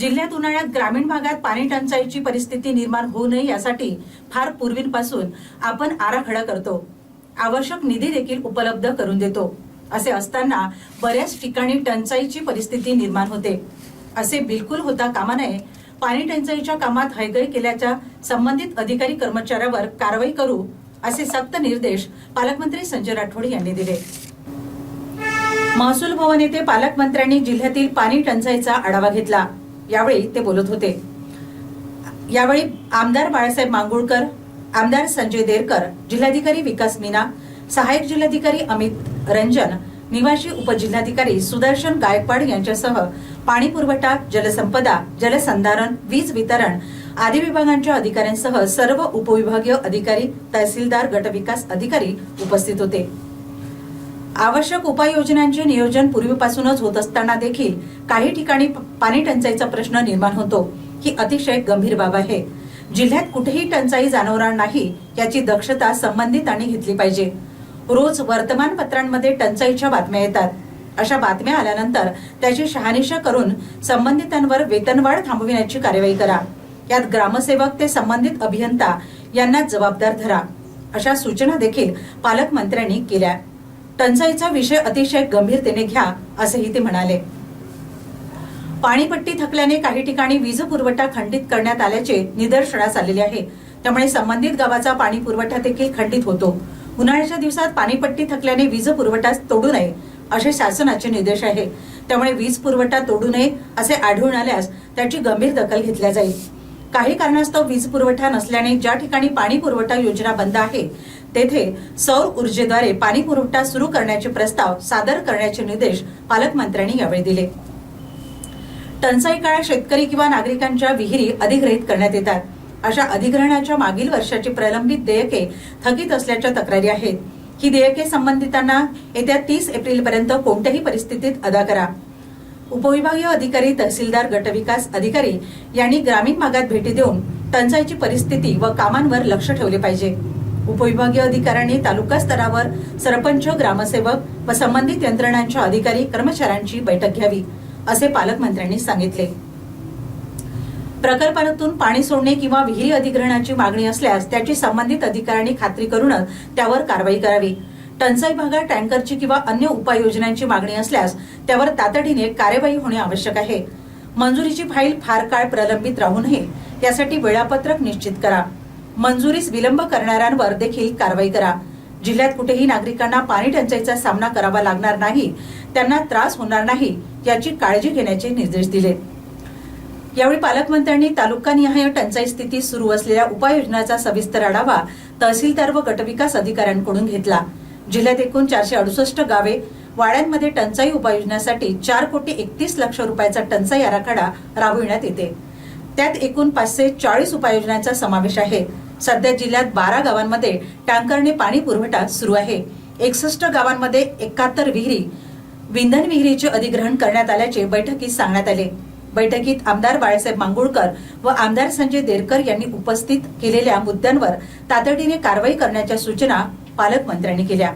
जिल्ह्यात उन्हाळ्यात ग्रामीण भागात पाणी टंचाईची परिस्थिती निर्माण होऊ नये यासाठी फार पूर्वीपासून आपण आराखडा करतो. आवश्यक निधी देखील उपलब्ध करून देतो. असे असताना बऱ्याच ठिकाणी टंचाईची परिस्थिती निर्माण होते. असे बिलकुल होता कामा नये. पाणी टंचाईच्या कामात हयगय केल्याच्या संबंधित अधिकारी कर्मचाऱ्यावर कारवाई करू असे सक्त निर्देश पालकमंत्री संजय राठोड यांनी दिले. महसूल भवन येथे पालकमंत्र्यांनी जिल्ह्यातील पाणी टंचाईचा आढावा घेतला. यावेळी ते बोलत होते. यावेळी आमदार बाळासाहेब मांगुळकर आमदार संजय देरकर जिल्हाधिकारी विकास मीना सहाय्यक जिल्हाधिकारी अमित रंजन निवासी उपजिल्हाधिकारी सुदर्शन गायकवाड यांच्यासह पाणी पुरवठा जलसंपदा जलसंधारण वीज वितरण आदी विभागांच्या अधिकाऱ्यांसह सर्व उपविभागीय अधिकारी तहसीलदार गटविकास अधिकारी उपस्थित होते. आवश्यक उपाययोजनांचे नियोजन पूर्वीपासूनच होत असताना देखील काही ठिकाणी पाणी टंचाईचा प्रश्न निर्माण होतो. ही अतिशय गंभीर बाब आहे. जिल्ह्यात कुठेही टंचाई जाणवणार नाही याची दक्षता संबंधितांनी घेतली पाहिजे. रोज वर्तमानपत्रांमध्ये टंचाईच्या बातम्या येतात. अशा बातम्या आल्यानंतर त्याची शहानिशा करून संबंधितांवर वेतनवाढ थांबविण्याची कारवाई करा. यात ग्रामसेवक ते संबंधित अभियंता यांना जबाबदार धरा. अशा सूचना देखील पालकमंत्र्यांनी केल्या. टंचाईचा विषय अतिशय गंभीरतेने घ्या असेही ते म्हणाले. पाणीपट्टी थकल्याने काही ठिकाणी वीज पुरवठा खंडित करण्यात आल्याचे निदर्शनास आलेले आहे. त्यामुळे संबंधित गावाचा पाणी पुरवठा देखील खंडित होतो. उन्हाळ्याच्या दिवसात पाणीपट्टी थकल्याने वीज पुरवठा तोडू नये असे शासनाचे निर्देश आहे. त्यामुळे वीज पुरवठा तोडू नये असे आढळून आल्यास त्याची गंभीर दखल घेतल्या जाईल. काही कारणास्तव वीज पुरवठा नसल्याने ज्या ठिकाणी पाणी पुरवठा योजना बंद आहे तेथे सौर ऊर्जेद्वारे पाणी पुरवठा सुरू करण्याचे प्रस्ताव सादर करण्याचे निर्देश पालकमंत्र्यांनी यावेळी दिले. टंचाई काळात शेतकरी किंवा नागरिकांच्या विहिरी अधिग्रहित करण्यात येतात. अशा अधिग्रहणाच्या मागील वर्षाची प्रलंबित देयके थकीत असल्याच्या तक्रारी आहेत. ही देयके संबंधितांना येत्या तीस एप्रिल पर्यंत कोणत्याही परिस्थितीत अदा करा. उपविभागीय अधिकारी तहसीलदार गटविकास अधिकारी यांनी ग्रामीण भागात भेटी देऊन टंचाईची परिस्थिती व कामांवर लक्ष ठेवले पाहिजे. उपविभागीय अधिकाऱ्यांनी तालुका स्तरावर सरपंच ग्रामसेवक व संबंधित यंत्रणांच्या अधिकारी कर्मचाऱ्यांची बैठक घ्यावी असे पालकमंत्र्यांनी सांगितले. प्रकल्पातून पाणी सोडणे किंवा विहिरी अधिग्रहणाची मागणी असल्यास त्याची संबंधित अधिकाऱ्यांनी खात्री करूनच त्यावर कारवाई करावी. टंचाई भागात टँकरची किंवा अन्य उपाययोजनांची मागणी असल्यास त्यावर तातडीने कार्यवाही होणे आवश्यक आहे. मंजुरीची फाईल फार काळ प्रलंबित राहू नये यासाठी वेळापत्रक निश्चित करा. मंजुरीस विलंब करणाऱ्यांवर देखील कारवाई करा. जिल्ह्यात कुठेही नागरिकांना पाणी टंचाईचा सामना करावा लागणार नाही त्यांना त्रास होणार नाही याची काळजी घेण्याचे निर्देश दिले. यावेळी पालकमंत्र्यांनी तालुकानिहाय टंचाई स्थिती सुरू असलेल्या उपाययोजनाचा सविस्तर आढावा तहसीलदार व गटविकास अधिकाऱ्यांकडून घेतला. जिल्ह्यात एकूण चारशे अडुसष्ट गावे वाड्यांमध्ये टंचाई उपाययोजनासाठी चार कोटी एकतीस लक्ष रुपयाचा टंचाई आराखडा राबविण्यात येते. त्यात एकूण पाचशे चाळीस उपाययोजनांचा समावेश आहे. सध्या जिल्ह्यात बारा गावांमध्ये टँकरने पाणी पुरवठा सुरू आहे. एकसष्ट गावांमध्ये एकाहत्तर विहिरी विंधन विहिरीचे अधिग्रहण करण्यात आल्याचे बैठकीत सांगण्यात आले. बैठकीत आमदार बाळासाहेब मांगुळकर व आमदार संजय देरकर यांनी उपस्थित केलेल्या मुद्द्यांवर तातडीने कारवाई करण्याच्या सूचना पालकमंत्र्यांनी केल्या.